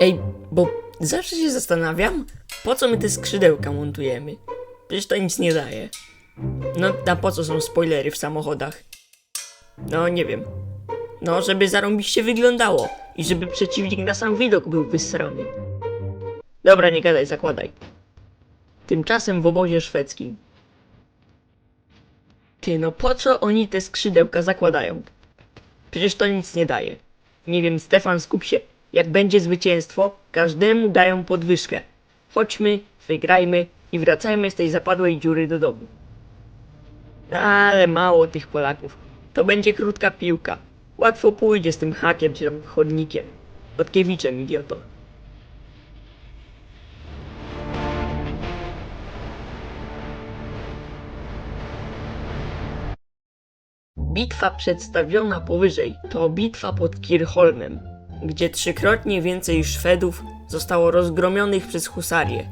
Ej, bo zawsze się zastanawiam, po co my te skrzydełka montujemy? Przecież to nic nie daje. No, a po co są spoilery w samochodach? No, nie wiem. No, żeby zarąbiście wyglądało i żeby przeciwnik na sam widok był wysrany. Dobra, nie gadaj, zakładaj. Tymczasem w obozie szwedzkim. Ty, no po co oni te skrzydełka zakładają? Przecież to nic nie daje. Nie wiem, Stefan, skup się. Jak będzie zwycięstwo, każdemu dają podwyżkę. Chodźmy, wygrajmy i wracajmy z tej zapadłej dziury do domu. Ale mało tych Polaków. To będzie krótka piłka. Łatwo pójdzie z tym hakiem czy tam chodnikiem. Kotkiewiczem, idioto. Bitwa przedstawiona powyżej to bitwa pod Kirchholmem, gdzie trzykrotnie więcej Szwedów zostało rozgromionych przez husarię.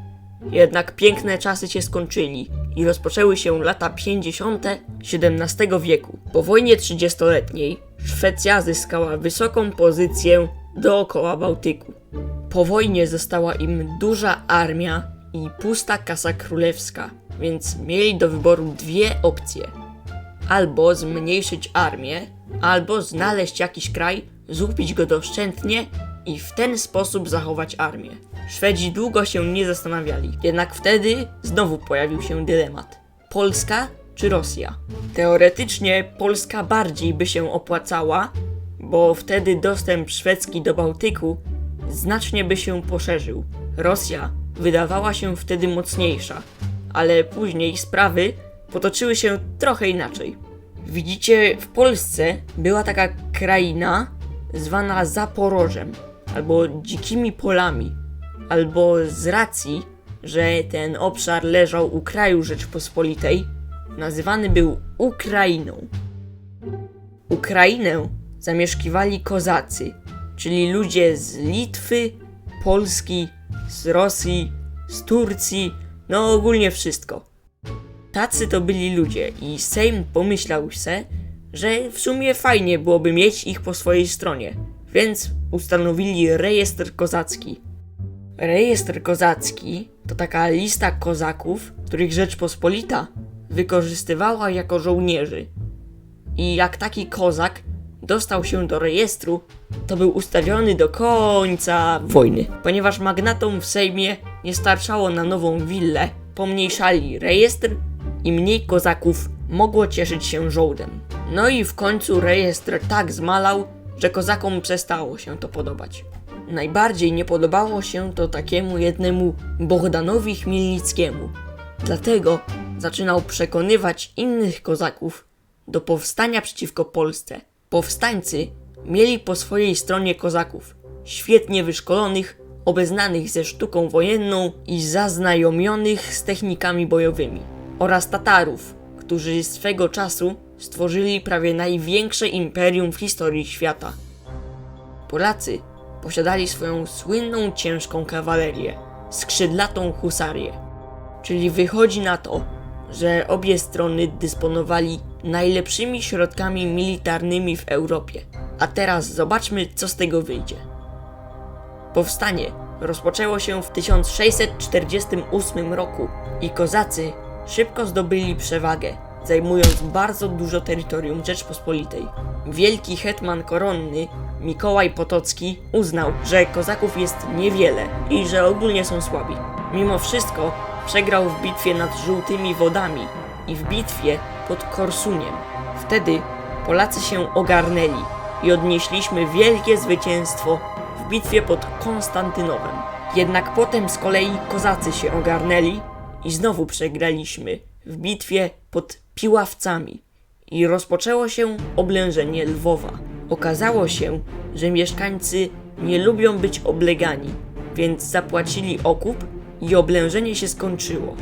Jednak piękne czasy się skończyli i rozpoczęły się lata 50. XVII wieku. Po wojnie trzydziestoletniej Szwecja zyskała wysoką pozycję dookoła Bałtyku. Po wojnie została im duża armia i pusta kasa królewska, więc mieli do wyboru dwie opcje albo zmniejszyć armię, albo znaleźć jakiś kraj, zupić go doszczętnie i w ten sposób zachować armię. Szwedzi długo się nie zastanawiali, jednak wtedy znowu pojawił się dylemat. Polska czy Rosja? Teoretycznie Polska bardziej by się opłacała, bo wtedy dostęp szwedzki do Bałtyku znacznie by się poszerzył. Rosja wydawała się wtedy mocniejsza, ale później sprawy potoczyły się trochę inaczej. Widzicie, w Polsce była taka kraina zwana Zaporożem, albo dzikimi polami, albo z racji, że ten obszar leżał u kraju Rzeczpospolitej, nazywany był Ukrainą. Ukrainę zamieszkiwali kozacy, czyli ludzie z Litwy, Polski, z Rosji, z Turcji, no ogólnie wszystko. Tacy to byli ludzie i Sejm pomyślał se, że w sumie fajnie byłoby mieć ich po swojej stronie, więc ustanowili rejestr kozacki. Rejestr kozacki to taka lista kozaków, których Rzeczpospolita wykorzystywała jako żołnierzy. I jak taki kozak dostał się do rejestru, to był ustawiony do końca wojny. Ponieważ magnatom w Sejmie nie starczało na nową willę, pomniejszali rejestr i mniej kozaków mogło cieszyć się żołdem. No i w końcu rejestr tak zmalał, że kozakom przestało się to podobać. Najbardziej nie podobało się to takiemu jednemu Bohdanowi Chmielnickiemu. Dlatego zaczynał przekonywać innych kozaków do powstania przeciwko Polsce. Powstańcy mieli po swojej stronie kozaków, świetnie wyszkolonych, obeznanych ze sztuką wojenną i zaznajomionych z technikami bojowymi, oraz Tatarów, którzy swego czasu stworzyli prawie największe imperium w historii świata. Polacy posiadali swoją słynną ciężką kawalerię, skrzydlatą husarię. Czyli wychodzi na to, że obie strony dysponowali najlepszymi środkami militarnymi w Europie. A teraz zobaczmy, co z tego wyjdzie. Powstanie rozpoczęło się w 1648 roku i kozacy szybko zdobyli przewagę, zajmując bardzo dużo terytorium Rzeczpospolitej. Wielki hetman koronny Mikołaj Potocki uznał, że kozaków jest niewiele i że ogólnie są słabi. Mimo wszystko przegrał w bitwie nad Żółtymi Wodami i w bitwie pod Korsuniem. Wtedy Polacy się ogarnęli i odnieśliśmy wielkie zwycięstwo w bitwie pod Konstantynowem. Jednak potem z kolei kozacy się ogarnęli i znowu przegraliśmy w bitwie pod Piławcami i rozpoczęło się oblężenie Lwowa. Okazało się, że mieszkańcy nie lubią być oblegani, więc zapłacili okup i oblężenie się skończyło.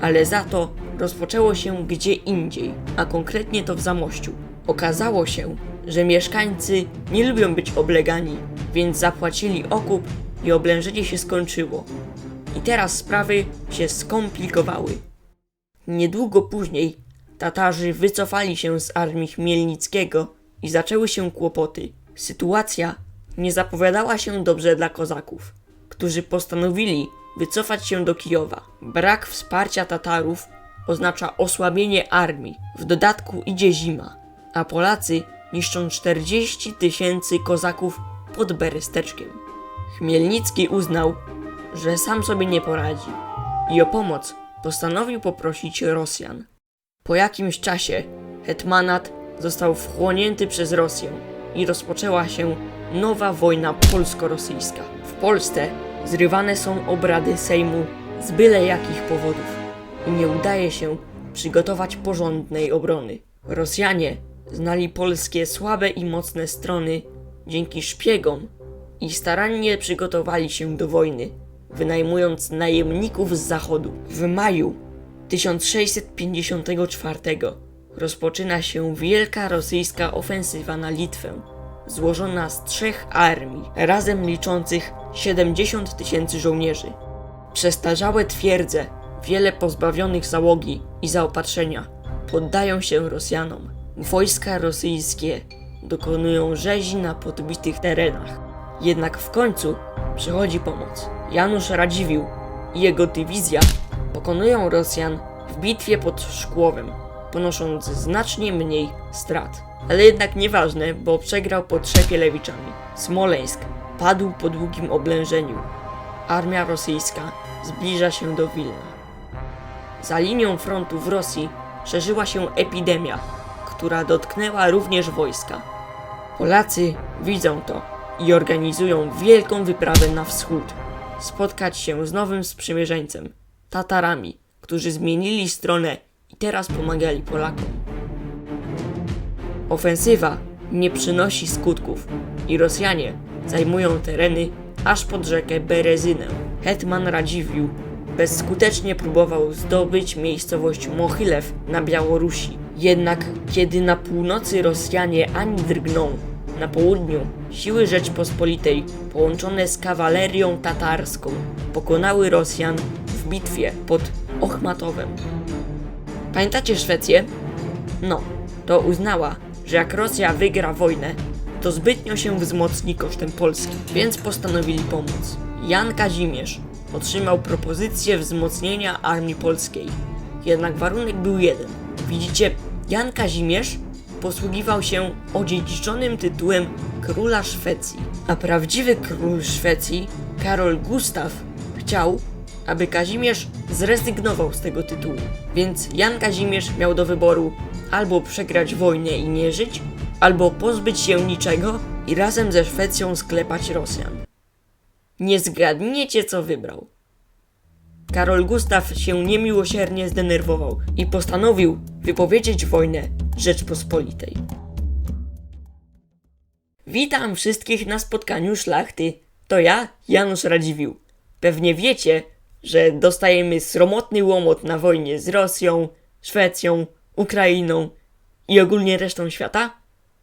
Ale za to rozpoczęło się gdzie indziej, a konkretnie to w Zamościu. Okazało się, że mieszkańcy nie lubią być oblegani, więc zapłacili okup i oblężenie się skończyło. I teraz sprawy się skomplikowały. Niedługo później Tatarzy wycofali się z armii Chmielnickiego i zaczęły się kłopoty. Sytuacja nie zapowiadała się dobrze dla kozaków, którzy postanowili wycofać się do Kijowa. Brak wsparcia Tatarów oznacza osłabienie armii. W dodatku idzie zima, a Polacy niszczą 40 tysięcy kozaków pod Beresteczkiem. Chmielnicki uznał, że sam sobie nie poradzi i o pomoc postanowił poprosić Rosjan. Po jakimś czasie hetmanat został wchłonięty przez Rosję i rozpoczęła się nowa wojna polsko-rosyjska. W Polsce zrywane są obrady Sejmu z byle jakich powodów i nie udaje się przygotować porządnej obrony. Rosjanie znali polskie słabe i mocne strony dzięki szpiegom i starannie przygotowali się do wojny, wynajmując najemników z zachodu. W maju 1654 rozpoczyna się wielka rosyjska ofensywa na Litwę, złożona z trzech armii, razem liczących 70 tysięcy żołnierzy. Przestarzałe twierdze, wiele pozbawionych załogi i zaopatrzenia, poddają się Rosjanom. Wojska rosyjskie dokonują rzezi na podbitych terenach. Jednak w końcu przychodzi pomoc. Janusz Radziwiłł i jego dywizja pokonują Rosjan w bitwie pod Szkłowem, ponosząc znacznie mniej strat. Ale jednak nieważne, bo przegrał pod Szepielewiczami. Smoleńsk padł po długim oblężeniu. Armia rosyjska zbliża się do Wilna. Za linią frontu w Rosji szerzyła się epidemia, która dotknęła również wojska. Polacy widzą to i organizują wielką wyprawę na wschód. Spotkać się z nowym sprzymierzeńcem, Tatarami, którzy zmienili stronę i teraz pomagali Polakom. Ofensywa nie przynosi skutków i Rosjanie zajmują tereny aż pod rzekę Berezynę. Hetman Radziwiłł bezskutecznie próbował zdobyć miejscowość Mochylew na Białorusi. Jednak kiedy na północy Rosjanie ani drgną, na południu siły Rzeczpospolitej połączone z kawalerią tatarską pokonały Rosjan w bitwie pod Ochmatowem. Pamiętacie Szwecję? No, to uznała, że jak Rosja wygra wojnę, to zbytnio się wzmocni kosztem Polski, więc postanowili pomóc. Jan Kazimierz otrzymał propozycję wzmocnienia armii polskiej. Jednak warunek był jeden. Widzicie, Jan Kazimierz posługiwał się odziedziczonym tytułem króla Szwecji, a prawdziwy król Szwecji, Karol Gustaf, chciał, aby Kazimierz zrezygnował z tego tytułu. Więc Jan Kazimierz miał do wyboru albo przegrać wojnę i nie żyć, albo pozbyć się niczego i razem ze Szwecją sklepać Rosjan. Nie zgadniecie, co wybrał. Karol Gustaf się niemiłosiernie zdenerwował i postanowił wypowiedzieć wojnę Rzeczpospolitej. Witam wszystkich na spotkaniu szlachty. To ja, Janusz Radziwiłł. Pewnie wiecie, że dostajemy sromotny łomot na wojnie z Rosją, Szwecją, Ukrainą i ogólnie resztą świata?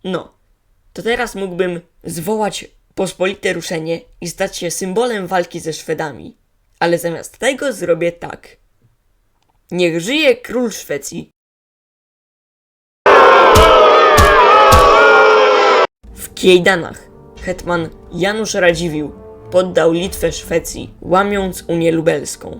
No, to teraz mógłbym zwołać pospolite ruszenie i stać się symbolem walki ze Szwedami. Ale zamiast tego zrobię tak. Niech żyje król Szwecji. W Kiejdanach hetman Janusz Radziwiłł poddał Litwę Szwecji, łamiąc Unię Lubelską.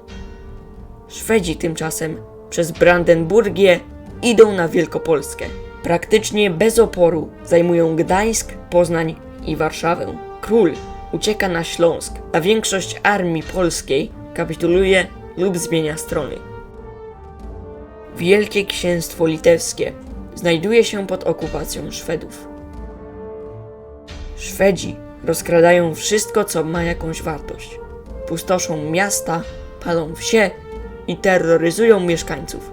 Szwedzi tymczasem przez Brandenburgię idą na Wielkopolskę. Praktycznie bez oporu zajmują Gdańsk, Poznań i Warszawę. Król ucieka na Śląsk, a większość armii polskiej kapituluje lub zmienia strony. Wielkie Księstwo Litewskie znajduje się pod okupacją Szwedów. Szwedzi rozkradają wszystko, co ma jakąś wartość. Pustoszą miasta, palą wsie i terroryzują mieszkańców.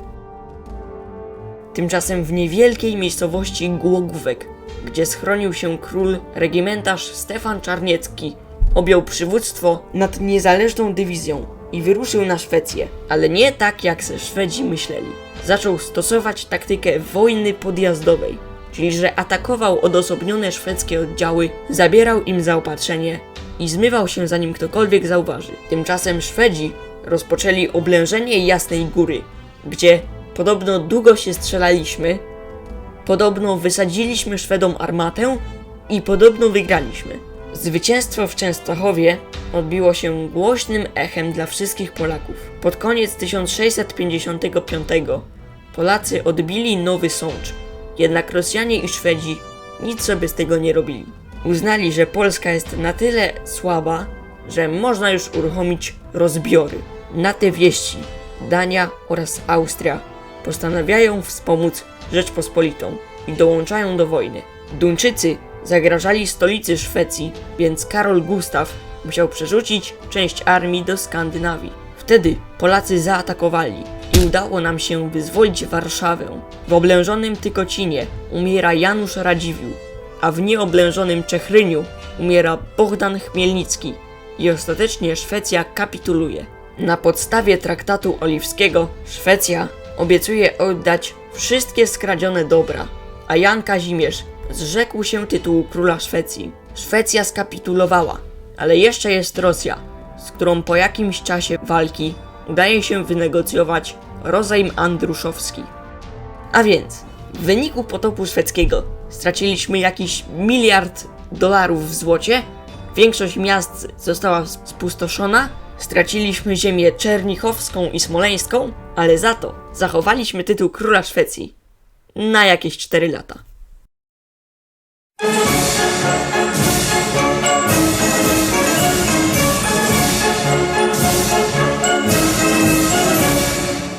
Tymczasem w niewielkiej miejscowości Głogówek, gdzie schronił się król regimentarz Stefan Czarniecki, objął przywództwo nad niezależną dywizją i wyruszył na Szwecję, ale nie tak jak se Szwedzi myśleli. Zaczął stosować taktykę wojny podjazdowej, czyli że atakował odosobnione szwedzkie oddziały, zabierał im zaopatrzenie i zmywał się zanim ktokolwiek zauważy. Tymczasem Szwedzi rozpoczęli oblężenie Jasnej Góry, gdzie podobno długo się strzelaliśmy, podobno wysadziliśmy Szwedom armatę i podobno wygraliśmy. Zwycięstwo w Częstochowie odbiło się głośnym echem dla wszystkich Polaków. Pod koniec 1655 Polacy odbili Nowy Sącz, jednak Rosjanie i Szwedzi nic sobie z tego nie robili. Uznali, że Polska jest na tyle słaba, że można już uruchomić rozbiory. Na te wieści Dania oraz Austria postanawiają wspomóc Rzeczpospolitą i dołączają do wojny. Duńczycy zagrażali stolicy Szwecji, więc Karol Gustaw musiał przerzucić część armii do Skandynawii. Wtedy Polacy zaatakowali i udało nam się wyzwolić Warszawę. W oblężonym Tykocinie umiera Janusz Radziwiłł, a w nieoblężonym Czechryniu umiera Bogdan Chmielnicki i ostatecznie Szwecja kapituluje. Na podstawie traktatu oliwskiego Szwecja obiecuje oddać wszystkie skradzione dobra, a Jan Kazimierz zrzekł się tytułu króla Szwecji. Szwecja skapitulowała, ale jeszcze jest Rosja, z którą po jakimś czasie walki udaje się wynegocjować rozejm andruszowski. A więc, w wyniku potopu szwedzkiego straciliśmy jakiś miliard dolarów w złocie, większość miast została spustoszona, straciliśmy ziemię czernichowską i smoleńską, ale za to zachowaliśmy tytuł króla Szwecji na jakieś 4 lata.